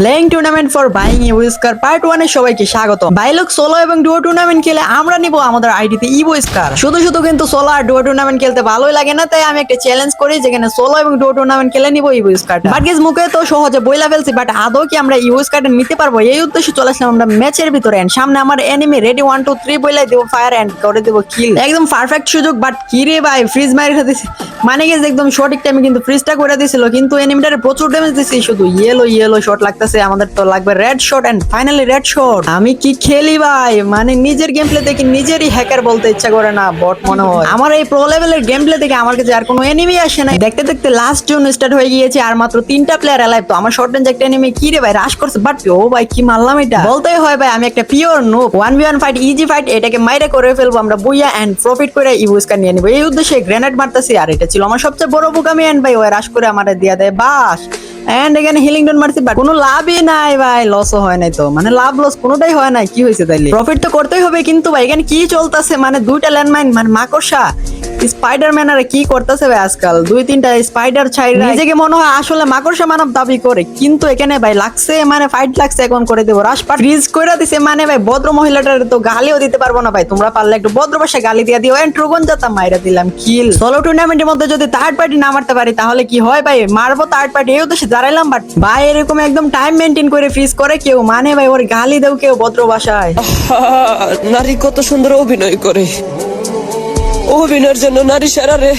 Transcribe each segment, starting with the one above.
Playing tournament for buying ইউস্কার part ওয়ানে সবাইকে স্বাগত বাইলক সোলো এবং ডুয়ো টুর্নামেন্ট খেলে আমরা নিব আমাদের আইডিতে ইভো স্কার শুধু শুধু কিন্তু সোলো আর ডুয়ো টুর্নামেন্ট খেলতে ভালোই লাগে না, তাই আমি একটা চ্যালেঞ্জ করি যেখানে সোলো এবং ডুয়ো টুর্নামেন্ট খেলে নিব ইভো স্কার বাট গেস মুখে তো সহজে বইলা ফেলছি বাট আদৌ কি আমরা ইভো স্কারটা নিতে পারব? এই উদ্দেশ্যে চলে আসলাম আমরা ম্যাচের ভিতরে। And সামনে আমার enemy ready one two three বইলাই দেবো ফায়ার এন্ড করে দেবো কিল একদম পারফেক্ট সুযোগ বাট কি রে ভাই ফ্রিজ মারি দিছি মানে গেছে একদম সঠিক টাইমে কিন্তু ফ্রিজটা করে দিছিল কিন্তু এনিমিটারে প্রচুর ড্যামেজ দিছি শুধু ইয়েলো ইয়েলো শট লাগতেছে। আমাদের তো লাগবে red shot and finally red shot আমি কি খেলি ভাই? মানে নিজের গেম প্লে দেখে নিজেরই হ্যাকার বলতে ইচ্ছা করে না বট মনে হয়। আমার এই প্রো লেভেলের গেম প্লে দেখে আমার কাছে আর কোনো এনিমি আসে না দেখতে দেখতে লাস্ট জোন স্টার্ট হয়ে গিয়েছে আর মাত্র তিনটা প্লেয়ার অ্যালাইভ তো আমার শর্ট রেঞ্জ একটা এনিমি কি রে ভাই? রাশ করছে। বাট ও ভাই, কি মারলাম এটা? বলতেই হয় ভাই, আমি একটা pure no one v one fight easy fight এটাকে মাইরে করে ফেলব। আমরা বুইয়া এন্ড প্রফিট করে ইউজকার নিয়ে নিবো। এই উদ্দেশ্যে গ্রেনেড মারতেছি। আর এটা ছিল আমার সবচেয়ে বড় বুকামি এন্ড ভাই। ওই রাশ করে আমার দিয়া দেয়। বাস। এন্ড এখানে হিলিং ডন মারছি বাট কোনো লাভই নাই ভাই লসও হয় নাই তো। মানে লাভ লস কোনোটাই হয় নাই, কি হয়েছে তাইলে? প্রফিট তো করতেই হবে কিন্তু ভাই এখানে কি চলতেছে? মানে দুইটা ল্যান্ডমাইন মানে মাকড়সা। স্পাইডারম্যান আর কি করতেছে ভাই আজকাল? দুই তিনটা স্পাইডার ছাই নিজেকে মনে হয় আসলে মাকড়সা মানব দাবি করে। কিন্তু এখানে ভাই লাগছে মানে ফাইট লাগছে এখন করে দেবো। রাসপাট ফ্রিজ করে দিছে মানে ভাই ভদ্র মহিলাটার তো গালিও দিতে পারব না ভাই। তোমরা পারলে একটু ভদ্র ভাষায় গালি দিয়ে দিও। এন্ড ট্রুগন জাতা মাইরা দিলাম কিল সোলো টুর্নামেন্টের মধ্যে যদি থার্ড পার্টি না মারতে পারি, তাহলে কি হয় ভাই? মারবো থার্ড পার্টি এই উদ্দেশ্যে দাঁড়াইলাম বাট ভাই এরকম একদম টাইম মেনটেন করে ফ্রিজ করে কেউ মানে ভাই ওর গালি দেও কেউ ভদ্র ভাষায়। নারী কত সুন্দর অভিনয় করে। অভিনয়ের জন্য নারী সারা রে।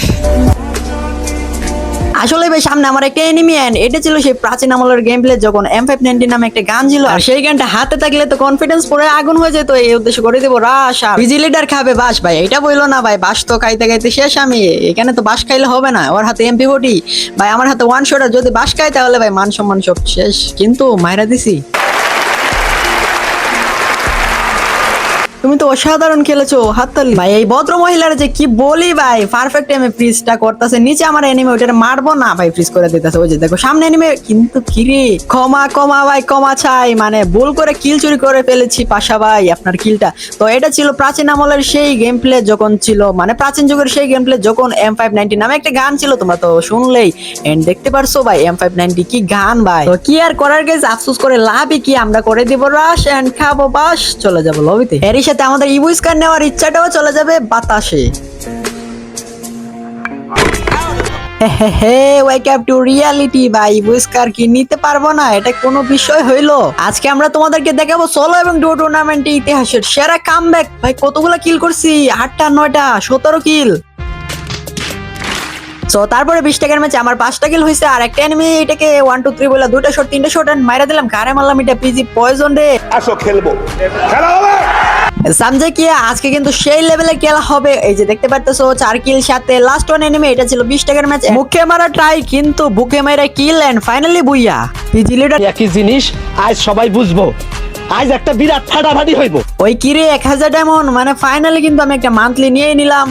আসলে ভাই, সামনে আমার একটা এনিমি এন্ড এটা ছিল সেই প্রাচীন আমলের গেম প্লে যখন এম ফাইভ নাইনটি নামে একটা গান ছিল, আর সেই গানটা হাতে থাকলে তো কনফিডেন্স পরে আগুন হয়ে যেত, এই উদ্দেশ্য করে দেবো রাস আর বিজি লিডার খাবে বাস ভাই, এটা বলল না ভাই, বাস তো খাইতে খাইতে শেষ আমি, এখানে তো বাস খাইলে হবে না, ওর হাতে এমপি ফোর্টি ভাই, আমার হাতে ওয়ান শট আর যদি বাস খাই তাহলে ভাই মান সম্মান সব শেষ, কিন্তু মাইরা দিছি। তুমি তো অসাধারণ খেলেছো, হাততালি। ভাই, এই ভদ্র মহিলার যে কি বলি ভাই পারফেক্ট টাইমে ফ্রিজটা করতেছে। নিচে আমার এনিমে ওইটা মারবো না ভাই ফ্রিজ করে দিতেছে। ওই যে দেখো, সামনে এনিমে কিন্তু কিরে ক্ষমা ক্ষমা ভাই, ক্ষমা চাই। মানে ভুল করে কিল চুরি করে ফেলেছি পাশা ভাই আপনার কিলটা তো এটা ছিল প্রাচীন আমলের সেই গেম প্লে যখন ছিল মানে প্রাচীন যুগের সেই গেম প্লে যখন এম ফাইভ নাইনটি নামে একটা গান ছিল, তোমরা তো শুনলেই। এন্ড দেখতে পারছ ভাই এম ফাইভ নাইনটি কি গান ভাই। তো কি আর করার গেছে আফসোস করে লাভই কি? আমরা করে দিব রাশ এন্ড খাব বাস, চলে যাব লবিতে এরই সাথে আমাদের ইবু কার নেওয়ার ইচ্ছাটাও চলে যাবে বাতাসে। হে টু রিয়ালিটি ভাই। নিতে পারব না? এটা কোনো বিষয় হইল। আজকে আমরা তোমাদেরকে দেখাবো এবং ইতিহাসের সেরা কামব্যাক ভাই, কতগুলো কিল করছি? আটটা, নয়টা, সতেরো কিল সো তারপরে বিশ টাকার ম্যাচে আমার পাঁচটা কিল হয়েছে আর একটা এনিমি এটাকে ওয়ান টু থ্রি বলে দুটা শট তিনটা শট মাইরা দিলাম। কারে মারলাম এটা? পিজি পয়জন রে। আসো খেলব। খেলা হবে! সামজে কি আজকে কিন্তু সেই লেভেলে খেলা হবে। এই যে দেখতে পারতেছো চার কিল সাথে লাস্ট ওয়ান এনিমি এটা ছিল বিশ টাকার ম্যাচ মুখে মারা ট্রাই কিন্তু বুকে মারা kill and finally booyah. PG leader একই জিনিস আজ সবাই বুঝব। আজ একটা বিরাট ফাটাফাটি হইব। ওই কিরে এক হাজার ডায়মন্ড মানে ফাইনালি কিন্তু আমি একটা মান্থলি নিয়ে নিলাম।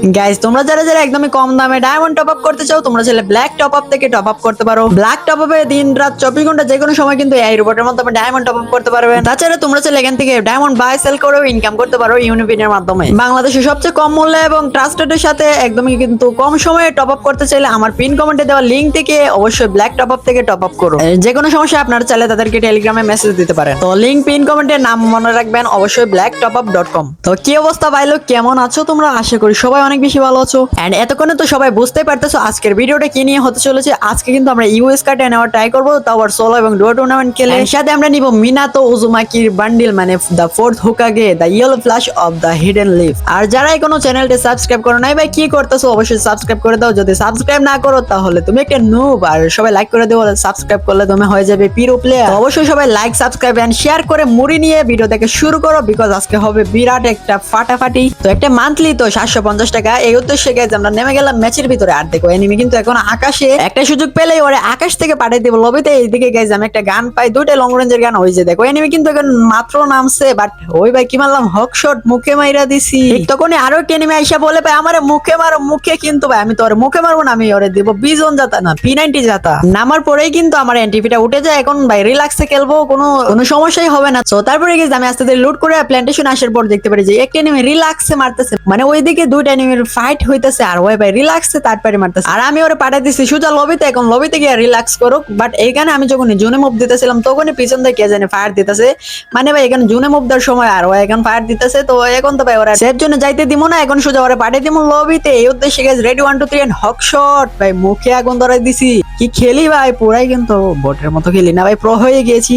গাইস তোমরা যারা যারা একদমই কম দামে ডায়মন্ড টপ আপ করতে চাও, তোমরা চাইলে ব্ল্যাক টপ আপ থেকে টপ আপ করতে পারো। ব্ল্যাক টপ আপে দিন রাত চব্বিশ ঘণ্টা যে কোনো সময় কিন্তু এই রোবটের মাধ্যমে ডায়মন্ড টপ আপ করতে পারবে। তাছাড়া তোমরা চাইলে এখান থেকে ডায়মন্ড বাই সেল করেও ইনকাম করতে পারো ইউনিপিনের মাধ্যমে। বাংলাদেশের সবচেয়ে কম মূল্যে এবং ট্রাস্টেডের সাথে একদমই কিন্তু কম সময়ে টপ আপ করতে চাইলে আমার পিন কমেন্টে দেওয়া লিঙ্ক থেকে অবশ্যই ব্ল্যাক টপ আপ থেকে টপ আপ করো। যে কোনো সমস্যা আপনারা চাইলে তাদেরকে টেলিগ্রামে মেসেজ দিতে পারেন। তো লিঙ্ক পিন কমেন্টে নাম মনে রাখবেন, অবশ্যই black top up dot com তো কি অবস্থা ভাইলো? কেমন আছো তোমরা? আশা করি সবাই অনেক বেশি ভালো আছো। এন্ড এতক্ষণে তো সবাই বুঝতেই পারতেছো আজকের ভিডিওটা কি নিয়ে হতে চলেছে। আজকে কিন্তু আমরা ইউএস কার্ডে নেওয়ার ট্রাই করব তাও আবার সোলো এবং ডুয়ো টুর্নামেন্ট খেলে। সাথে আমরা নিব মিনাতো উজুমাকির বান্ডিল মানে the fourth Hokage the yellow flash of the hidden leaf আর যারা এখনও চ্যানেলটি সাবস্ক্রাইব করো নাই ভাই কি করতেছো? অবশ্যই সাবস্ক্রাইব করে দাও। যদি সাবস্ক্রাইব না করো তাহলে তুমি একটা নুব আর সবাই লাইক করে দেবো সাবস্ক্রাইব করলে তুমি হয়ে যাবে পিরো প্লেয়ার অবশ্যই সবাই লাইক সাবস্ক্রাইব এন্ড শেয়ার করে মুড়ি নিয়ে ভিডিও দেখে শুরু করো বিকজ আজকে হবে বিরাট একটা ফাটাফাটি। তো একটা মান্থলি তো সাতশো পঞ্চাশ টাকা টাকা, এই উদ্দেশ্যে গেছে আমরা নেমে গেলাম ম্যাচের ভিতরে। আর দেখো এনিমি কিন্তু এখন আকাশে একটা সুযোগ পেলেই ওরে আকাশ থেকে পাঠিয়ে দেবো লবিতে এইদিকে গেছে আমি একটা গান পাই, দুইটা লং রেঞ্জের গান। যে দেখো এনিমি কিন্তু এখন মাত্র নামছে বাট ওই ভাই কি মারলাম? হক শট মুখে মাইরা দিছি। তখনই আরও একটা এনিমি আইসা বলে, ভাই, আমার মুখে মারো, মুখে কিন্তু, ভাই, আমি তো ওরে মুখে মারবো না, আমি ওরে দিব বিজন জাতা না পি নাইনটি জাতা নামার পরেই কিন্তু আমার এনটিপিটা উঠে যায়। এখন ভাই রিল্যাক্সে খেলব, কোনো কোনো সমস্যাই হবে না। তো তারপরে গেছে আমি আস্তে আস্তে লুট করে প্ল্যান্টেশন আসার পর দেখতে পারি যে একটা এনিমি রিল্যাক্সে মারতেছে। মানে ওইদিকে দুইটা এনিমির ফাইট হইতেছে আর ওই ভাই রিল্যাক্সে তার পারে মারতেছে। আর আমি ওরে পাঠিয়ে দিছি, সোজা, লবিতে এখন, লবিতে গিয়ে রিল্যাক্স করুক বাট এইখানে আমি যখন জুনে মুভ দিতেছিলাম, তখনই পিছন থেকে জানে ফায়ার দিতেছে। মানে ভাই, এখানে জুনে মুভ দেওয়ার সময় আর ও এখন ফায়ার দিতেছে, তো এখন তো ভাই ওরা সেফ জন্য যাইতে দিব না, এখন সোজা ওরা পাঠিয়ে দিব লবিতে। এই উদ্দেশ্যে গেছে ready one two three and hawk shot ভাই, মুখে আগুন ধরাই দিছি। কি খেলি ভাই? পুরাই কিন্তু বটের মতো খেলি না ভাই প্রো হয়ে গিয়েছি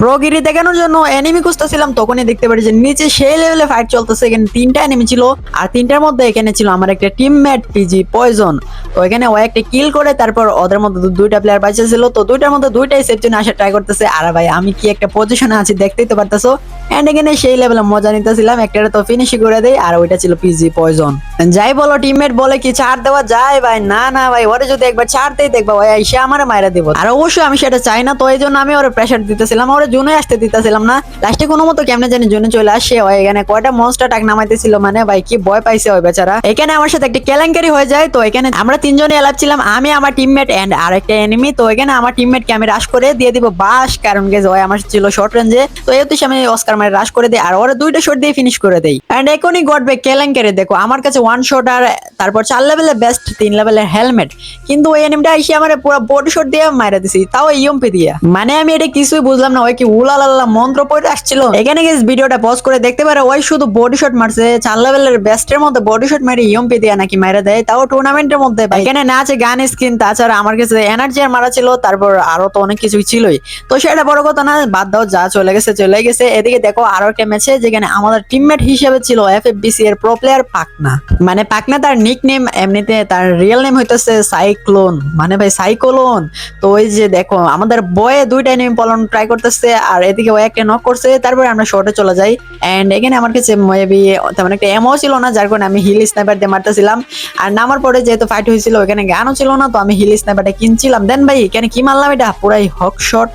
প্রগিরি দেখানোর জন্য এনিমি খুঁজতেছিলাম, তখনই দেখতে পারি যে নিচে সেই লেভেলে ফাইট চলতেছে, এখানে তিনটা এনিমি ছিল, আর তিনটার মধ্যে এখানে ছিল আমার একটা টিমমেট পিজি পয়জন তো এখানে ও একটা কিল করে, তারপর ওদের মধ্যে দুইটা প্লেয়ার বাঁচা ছিল, তো দুইটার মধ্যে দুইটাই সেফ জন্য আসার ট্রাই করতেছে। আর ভাই, আমি কি একটা পজিশনে আছি দেখতেই তো পারতেছো? এন্ড এখানে সেই লেভেলে মজা নিতেছিলাম একটা তো ফিনিশই করে দেয় আর ওইটা ছিল পিজি পয়জন যাই বলো টিমমেট বলে কি ছাড় দেওয়া যায় ভাই? না না ভাই, ওরে যদি একবার ছাড় দেই, দেখবা ভাই এসে আমার মায়েরা দেবো। আর অবশ্যই আমি সেটা চাই না, তো এই জন্য আমি ওরে প্রেশার দিতেছিলাম, ওরে জুনে আসতে দিতেছিলাম না। লাস্টে কোনো মতো কেমনে জানি জুনে চলে আসে ও এখানে কয়টা মনস্টার টাক নামাইতেছিল মানে ভাই, কি ভয় পাইছে ওই বেচারা। এখানে আমার সাথে একটা কেলেঙ্কারি হয়ে যায়। তো এখানে আমরা তিনজনে এলাপ ছিলাম, আমি, আমার টিমমেট এন্ড আর একটা এনিমি তো এখানে আমার টিমমেটকে আমি রাশ করে দিয়ে দিব বাস, কারণ গেছে ওই আমার ছিল শর্ট রেঞ্জে তো এই উদ্দেশ্যে আমি অস্কার মারে রাশ করে দিই, আর ওরা দুইটা শট দিয়ে ফিনিশ করে দেই। এন্ড এখনই গডবে কেলেঙ্কারি, দেখো, আমার কাছে ওয়ান শট আর তারপর চার লেভেলের বেস্ট তিন লেভেলের হেলমেট কিন্তু ওই এনিমিটা এসে আমার পুরো বডি শট দিয়ে মারা দিছি, তাও ইএমপি দিয়া। মানে আমি এটা কিছুই বুঝলাম না ওই কি উলালাল্লা মন্ত্র পড়ে আসছিল। এখানে গেছে ভিডিওটা পজ করে দেখতে পারে, ওই শুধু বডি শট মারছে, চার লেভেলের বেস্টের মধ্যে বডি শট মেরে ইএমপি দিয়া নাকি মারা দেয়, তাও টুর্নামেন্টের মধ্যে। এখানে না আছে গান স্কিন তাছাড়া আমার কাছে এনার্জি আর মারা ছিল, তারপর আরও তো অনেক কিছুই ছিলই। তো সেটা বড় কথা না, বাদ দাও, যা চলে গেছে চলে গেছে। এদিকে দেখো আরও একটা ম্যাচে যেখানে আমাদের টিমমেট হিসেবে ছিল F F B C pro player Pakna. মানে পাকনা তার নিক নেম এমনিতে তার রিয়েল নেম হইতেছে সাইক্লোন মানে ভাই সাইক্লোন তো ওই যে দেখো, আমাদের বয়ে দুইটা নেম পলন ট্রাই করতেছে আর এদিকে ও একটা নক করছে, তারপরে আমরা শর্টে চলে যাই। এন্ড এখানে আমার কাছে মেবি তেমন একটা এমও ছিল না, যার কারণে আমি হিল স্নাইপার দিয়ে মারতেছিলাম। আর নামার পরে যেহেতু ফাইট হয়েছিল, ওখানে গানও ছিল না, তো আমি হিল স্নাইপারটা কিনছিলাম। দেন ভাই, এখানে কি মারলাম এটা? পুরাই হক শট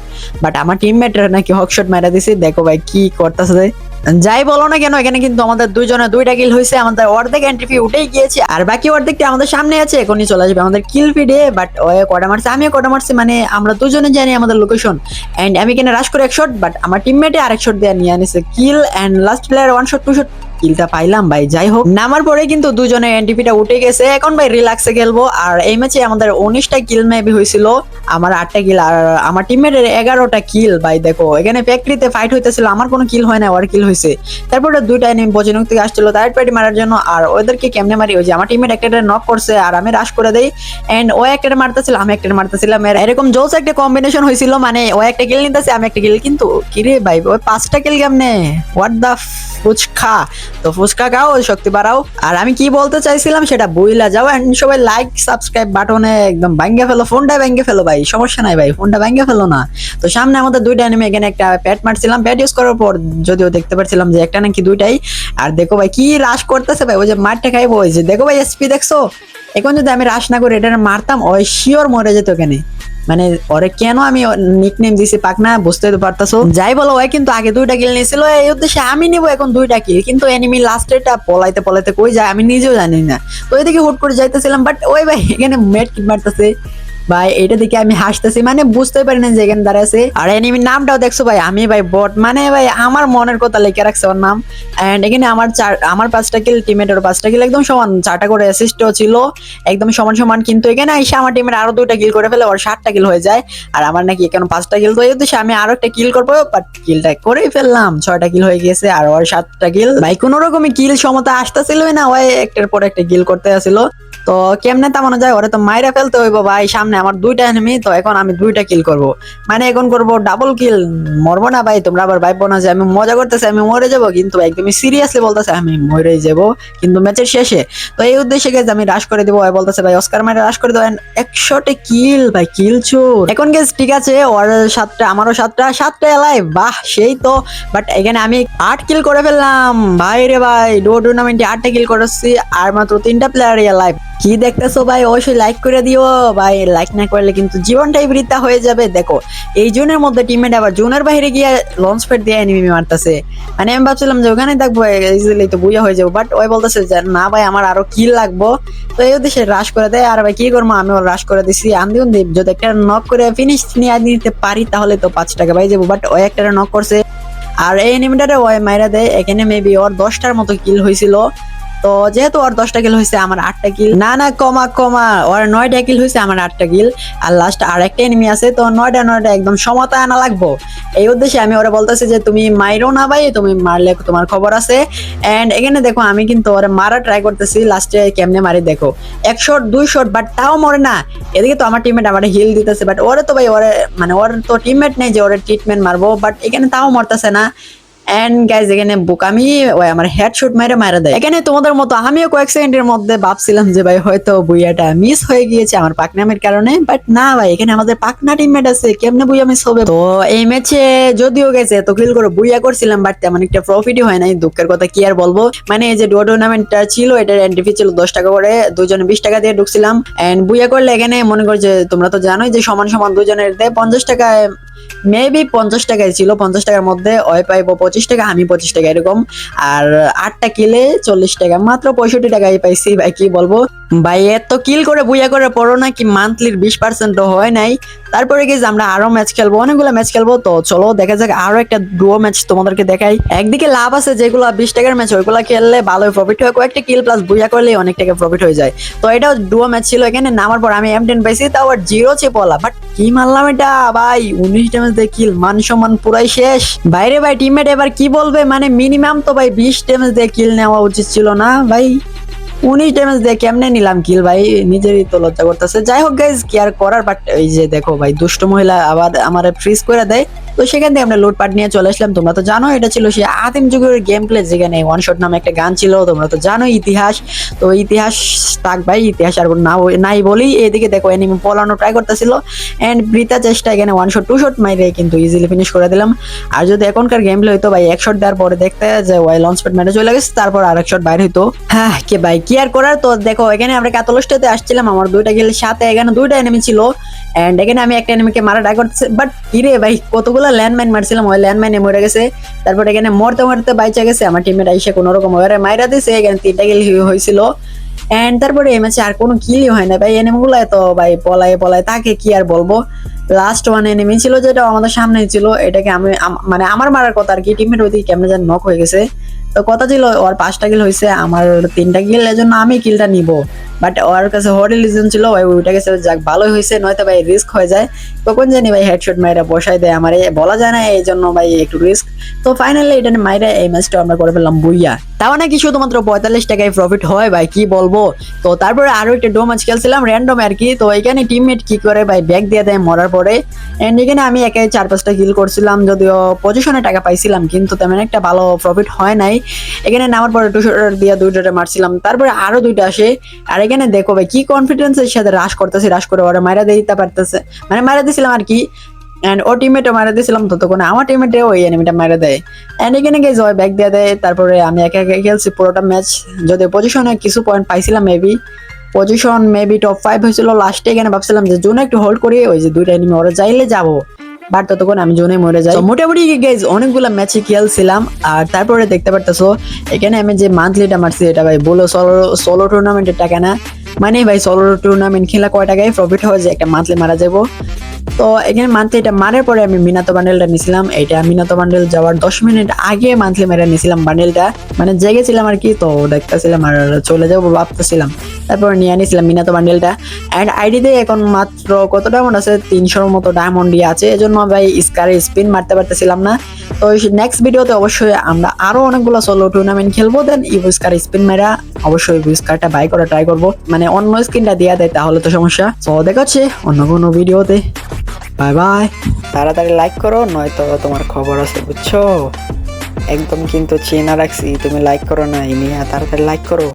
বাট আমার টিমমেটের নাকি হক শট মারা দিছে। দেখো ভাই, কি করতেছে। যাই বলো না কেন, এখানে কিন্তু আমাদের দুইজনে দুইটা কিল হয়েছে, আমাদের অর্ধেক এন্ট্রি ফি উঠেই গিয়েছে, আর বাকি অর্ধেকটা আমাদের সামনে আছে, এখনই চলে আসবে আমাদের কিল ফিডে বাট ও কটা মারছে? আমিও কটা মারছি মানে আমরা দুজনে জানি আমাদের লোকেশন এন্ড আমি এখানে রাশ করে এক শট বাট আমার টিমমেটে আরেক শট দেওয়া নিয়ে আনিছে kill and last player one shot two shot কিলটা পাইলাম ভাই, যাই হোক। নামার পরে কিন্তু দুজনে এনটিপিটা উঠে গেছে, এখন ভাই রিল্যাক্সে খেলব, আর এই ম্যাচে আমাদের উনিশটা কিল মেবি হয়েছিল। আমার আটটা কিল আর আমার টিমমেটের এগারোটা কিল ভাই, দেখো। এখানে ফ্যাক্টরিতে ফাইট হইতেছিল, আমার কোনো কিল হয় না ওর কিল হয়েছে তারপরে দুইটা এনিমি বজনক থেকে আসছিল থার্ড পার্টি মারার জন্য, আর ওদেরকে কেমনে মারি? ওই যে আমার টিমমেট একটা নক করছে, আর আমি রাশ করে দেই এন্ড ও একটা মারতেছিল, আমি একটা মারতেছিলাম, এর এরকম জোস একটা কম্বিনেশন হয়েছিল মানে ও একটা কিল নিতেছে, আমি একটা কিল কিন্তু কিরে ভাই, ওই পাঁচটা কিল কেমনে? What the fuchka. তো ফুচকা খাও, শক্তি বাড়াও। আর আমি কি বলতে চাইছিলাম, সেটা বইলা যাও এন্ড সবাই লাইক সাবস্ক্রাইব বাটনে একদম ভাঙ্গে ফেলো ফোনটা ভাঙ্গে ফেলো, ভাই। সমস্যা নাই ভাই, ফোনটা ভাঙ্গে ফেলো না। তো সামনে আমাদের দুইটা এনিমি এখানে একটা প্যাট মারছিলাম। প্যাট ইউজ করার পর যদিও দেখতে পারছিলাম যে একটা নাকি দুইটাই। আর দেখো ভাই, কি রাশ করতেছে ভাই, ওই যে মারটা খাইবো, ওই যে দেখো ভাই এসপি দেখছ? এখন যদি আমি রাশ না করে, এটা মারতাম, ওই শিওর মরে যেত ওখানে মানে ওরে কেন আমি নিক নেম দিছি পাক না বুঝতে তো পারতাছো? যাই বলো ওই কিন্তু আগে দুইটা কিল নিয়েছিল, এই উদ্দেশ্যে আমি নিব এখন দুইটা কিল কিন্তু এনিমি লাস্টেরটা পলাইতে পলাইতে কই যায়, আমি নিজেও জানি না। তো এদিকে হুট করে যাইতেছিলাম বাট ওই ভাই এখানে মেট কিট মারতেছে? ভাই, এটা দেখে আমি হাসতেছি মানে বুঝতে পারি না যে এখানে দাঁড়াইছে আর এনিমির নামটাও দেখছ ভাই, আমি ভাই বট মানে ভাই আমার মনের কথা লিখে রাখছে ওর নাম। এন্ড এখানে আমার চার, আমার পাঁচটা কিল টিমের পাঁচটা কিল একদম সমান, চারটা করে অ্যাসিস্টও ছিল, একদম সমান সমান। কিন্তু এখানে এসে আমার টিমের আরও দুইটা কিল করে ফেলে, ওর সাতটা কিল হয়ে যায়। আর আমার নাকি এখানে পাঁচটা কিল তো এই উদ্দেশ্যে আমি আরও একটা কিল করব বাট কিলটা করেই ফেললাম। ছয়টা কিল হয়ে গেছে আর ওর সাতটা কিল ভাই, কোনো রকমই কিল সমতা আসতেছিল না, ওই একটার পর একটা কিল করতে আসছিল তো কেমনে তামানো যায়? ওরে তো মাইরা ফেলতে হইব ভাই, সামনে আমার দুইটা এনিমি তো এখন আমি দুইটা কিল করব। মানে এখন করব ডাবল কিল মরবো না ভাই, তোমরা আবার ভাইবো না যে আমি মজা করতেছি, আমি মরে যাব, কিন্তু একদমই সিরিয়াসলি বলতেছে আমি মরে যাব, কিন্তু ম্যাচের শেষে। তো এই উদ্দেশ্যে গেছে আমি রাশ করে দেবো বলতেছে ভাই অস্কার মাইরা রাশ করে দেবেন একশোটে কিল ভাই কিল চোর। এখন গেছ ঠিক আছে, ওর সাতটা, আমারও সাতটা সাতটা এলাই বাহ, সেই তো। বাট এখানে আমি আট কিল করে ফেললাম, ভাই রে ভাই ডো টুর্নামেন্টে আটটা কিল করেছি, আর মাত্র তিনটা প্লেয়ার লাইভ কি দেখতেছো ভাই? অবশ্যই লাইক করে দিও। ভাই লাইক না করলে কিন্তু জীবনটাই বৃদ্ধা হয়ে যাবে। দেখো, এই জুনের মধ্যে টিমমেট আবার জুনের বাইরে গিয়ে লঞ্চ প্যাড দিয়ে এনিমি মারতেছে। মানে আমি ভাবছিলাম যে ওখানে দেখব ইজিলি তো বুঝা হয়ে যাব। বাট ওই বলতেছে যে, না ভাই, আমার আরও কিল লাগবো। তো এই উদ্দেশ্যে রাশ করে দেয়। আর ভাই, কি করব? আমি ওর রাশ করে দিছি। আন্দি উন্দি যদি একটা নক করে ফিনিশ নিয়ে নিতে পারি, তাহলে তো পাঁচ টাকা পাই যাব। বাট ওই একটা নক করছে। আর এই এনিমিটারে ওই মাইরা দেয়। এখানে মেবি ওর দশটার মতো কিল হয়েছিল তো যেহেতু ওর দশটা কিল হয়েছে, আমার আটটা কিল না না, কমা কমা, ওর নয়টা কিল হয়েছে, আমার আটটা কিল আর লাস্ট আর একটা এনিমি আছে, তো নয়টা নয়টা একদম সমতা আনা লাগবো। এই উদ্দেশ্যে আমি ওরা বলতেছি যে, তুমি মাইরো না ভাই, তুমি মারলে তোমার খবর আছে। এন্ড এখানে দেখো, আমি কিন্তু ওরা মারা ট্রাই করতেছি লাস্টে কেমনে মারি দেখো। এক শট দুই শট বাট তাও মরে না। এদিকে তো আমার টিমমেট আমার হিল দিতেছে বাট ওরে তো ভাই, ওরে মানে ওর তো টিমমেট নেই যে, ওরে ট্রিটমেন্ট মারবো বাট এখানে তাও মরতেছে না। গাইজ এখানে বুকামি, ওই আমার মারা দেয়। এখানে তোমাদের মতো আমিও কয়েক সেকেন্ডের মধ্যে ভাবছিলাম যে ভাই, হয়তো বুইয়াটা মিস হয়ে গিয়েছে আমার পাকনামের কারণে। বাট না ভাই, এখানে আমাদের পাকনা আছে, কেমনে বুইয়া মিস হবে? তো এই ম্যাচে যদিও গেছে তো কিল করে বুইয়া করছিলাম বাট তেমন একটা প্রফিটই হয় নাই, দুঃখের কথা কি আর বলব? মানে এই যে ডুয়ো টুর্নামেন্টটা ছিল, এটার এন্ট্রি ফি ছিল দশ টাকা করে, দুজনে বিশ টাকা দিয়ে ঢুকছিলাম। এন্ড বুইয়া করলে এখানে মনে কর যে তোমরা তো জানোই যে সমান সমান দুজনের দেয় পঞ্চাশ টাকায় মেবি পঞ্চাশ টাকায় ছিল, পঞ্চাশ টাকার মধ্যে ওই পাইবো পঁচিশ টাকা, আমি পঁচিশ টাকা এরকম। আর আটটা কিলে চল্লিশ টাকা, মাত্র পঁয়ষট্টি টাকায় পাইছি, ভাই, কি বলব? ভাই এত কিল করে বুইয়া করে পড়ো নাকি মান্থলির বিশ পার্সেন্টও হয় নাই। তারপরে গিয়ে আমরা আরও ম্যাচ খেলব, অনেকগুলো ম্যাচ খেলব? তো চলো, দেখা যাক আরও একটা ডুয়ো ম্যাচ তোমাদেরকে দেখাই। একদিকে লাভ আছে যেগুলো বিশ টাকার ম্যাচ ওইগুলো খেললে ভালোই প্রফিট হয়। কয়েকটা কিল প্লাস বুইয়া করলে অনেক টাকা প্রফিট হয়ে যায়। তো এটাও ডুয়ো ম্যাচ ছিল এখানে, নামার পর আমি এম টেন পাইছি, তাও আর জিরো চেপলা বাট কি মারলাম এটা? ভাই উনিশ ড্যামেজ দিয়ে কিল মান সম্মান পুরাই শেষ। বাইরে ভাই টিমমেট এবার কি বলবে? মানে মিনিমাম তো ভাই বিশ ড্যামেজ দিয়ে কিল নেওয়া উচিত ছিল না, ভাই। উনিশ ড্যামেজ দিয়ে কেমনে নিলাম কিল ভাই, নিজেরই তো লজ্জা করতেছে। যাই হোক গাইজ আর করার? বাট এই যে দেখো ভাই, দুষ্ট মহিলা আবার আমার ফ্রিজ করে দেয়। তো সেখান থেকে আমরা লুটপাট নিয়ে চলে আসলাম। তোমরা তো জানো এটা ছিল সেই আদিম যুগের গেম প্লে যেখানে ওয়ান শট নামে একটা গান ছিল। তোমরা তো জানো ইতিহাস। তো ইতিহাস থাক ভাই, ইতিহাস আর না নাই বলি এদিকে দেখো এনিমি পলানো ট্রাই করতেছিল। এন্ড বৃতা চেষ্টা এখানে ওয়ান শট টু শট মাইরে কিন্তু ইজিলি ফিনিশ করে দিলাম। আর যদি এখনকার গেম প্লে হইতো ভাই, এক শট দেওয়ার পরে দেখতে যে, ওয়াই লঞ্চ প্যাড মেরে চলে গেছে, তারপর আর এক শট বাইরে হইতো। হ্যাঁ কে ভাই, কি আর করার? তো দেখো, এখানে আমরা কাতলস্টাতে আসছিলাম। আমার দুইটা গেলে সাথে এখানে দুইটা এনিমি ছিল। এন্ড এখানে আমি একটা এনিমিকে মারা ট্রাই করতেছি। বাট কিরে ভাই, কতগুলো ল্যান্ডমাইন মারছিলাম ওই ল্যান্ডমাইনে মরে গেছে। তারপর এখানে মরতে মরতে বাইচা গেছে আমার টিমের আইসে কোনো রকম ওরে মাইরা দিছে এখানে তিনটা গেল হয়েছিল এন্ড তারপরে এই ম্যাচে আর কোনো কিলই হয় না ভাই এনিমিগুলো তো, ভাই পলায় পলায় তাকে কি আর বলব। লাস্ট ওয়ান এনেমি ছিল যেটা আমাদের সামনে ছিল এটাকে আমি মানে আমার মারার কথা আর কি টিমের ওইদিকে কেমনে যেন নক হয়ে গেছে। তো কথা ছিল ওর পাঁচটা কিল হয়েছে আমার তিনটা কিল এজন্য আমি কিলটা নিব। বাট ওর কাছে হোটেল লিজন ছিল, ভাই ওইটা গেছে যাক, ভালোই হয়েছে, নয়তো ভাই রিস্ক হয়ে যায়। কখন জানি ভাই হেডশট মাইরা বসাই দেয় আমার, বলা যায় না এই জন্য ভাই একটু রিস্ক তো ফাইনালি এটা মাইরা এই ম্যাচটা আমরা করে ফেললাম বুইয়া। তাও নাকি শুধুমাত্র পঁয়তাল্লিশ টাকায় প্রফিট হয় ভাই, কি বলব? তো তারপরে আরও একটা ডো ম্যাচ খেলছিলাম র্যান্ডম আর কি। তো এখানে টিমমেট কি করে ভাই ব্যাগ দিয়ে দেয় মরার পরে। এন্ড এখানে আমি একে চার পাঁচটা কিল করছিলাম, যদিও পজিশনে টাকা পাইছিলাম, কিন্তু তেমন একটা ভালো প্রফিট হয় নাই। এখানে নামার পরে শটার দিয়ে দুইটা মারছিলাম। তারপরে আরও দুইটা আসে আর এখানে দেখো ভাই, কি কনফিডেন্সের সাথে রাশ করতেছে রাশ করে ওরা মারা দিতে পারতেছে। মানে মারা দিছিলাম আর কি এন্ড ও মারা দিয়েছিলাম আমার টিমমেটে ওই মারা দেয়। এন্ড এখানে ব্যাক দিয়ে দেয়। তারপরে আমি একে একে খেলছি পুরোটা ম্যাচ যদি পজিশনে কিছু পয়েন্ট পাইছিলাম maybe position maybe top five হয়েছিল। লাস্টে এখানে ভাবছিলাম যে জোনে একটু হোল্ড করি, ওই যে দুইটা এনিমি ওরা চাইলে যাব। বাট ততক্ষণ আমি জোনে মরে যাই। মোটামুটি গাইজ অনেকগুলো ম্যাচে খেলছিলাম। আর তারপরে দেখতে পারতেছো, এখানে আমি যে মান্থলিটা মারছি, এটা ভাই বলো সোলো সোলো টুর্নামেন্টের টাকা না? মানে ভাই সোলো টুর্নামেন্ট খেলা কয় টাকায় প্রফিট হয় যে একটা মান্থলি মারা যাব? তো এখানে মান্থলি এটা মারার পরে আমি মিনাতো বান্ডেলটা নিছিলাম। এটা মিনাতো বান্ডেল যাওয়ার দশ মিনিট আগে মান্থলি মেরে নিছিলাম বান্ডেলটা মানে জেগেছিলাম আর কি, তো দেখতেছিলাম আর চলে যাব, ভাবতেছিলাম। তারপর নিয়ে নিয়েছিলাম মিনাতো বান্ডেলটা। অ্যান্ড আইডিতে এখন মাত্র কত ডায়মন্ড আছে? তিনশোর মতো ডায়মন্ডই আছে। এজন্য ভাই স্কারে স্পিন মারতে পারতেছিলাম না। তো নেক্সট ভিডিওতে অবশ্যই আমরা আরও অনেকগুলো সোলো টুর্নামেন্ট খেলব। দেন ইভো স্কার স্পিন মেরা অবশ্যই ইভো স্কারটা বাই করা ট্রাই করব। মানে অন্য স্কিনটা দেওয়া দেয় তাহলে তো সমস্যা। তো দেখাচ্ছে অন্য কোনো ভিডিওতে বাই বাই তাড়াতাড়ি লাইক করো, নয়তো তোমার খবর আছে, বুঝছ? একদম কিন্তু চেনা রাখছি। তুমি লাইক করো না ইনিয়া তাড়াতাড়ি লাইক করো।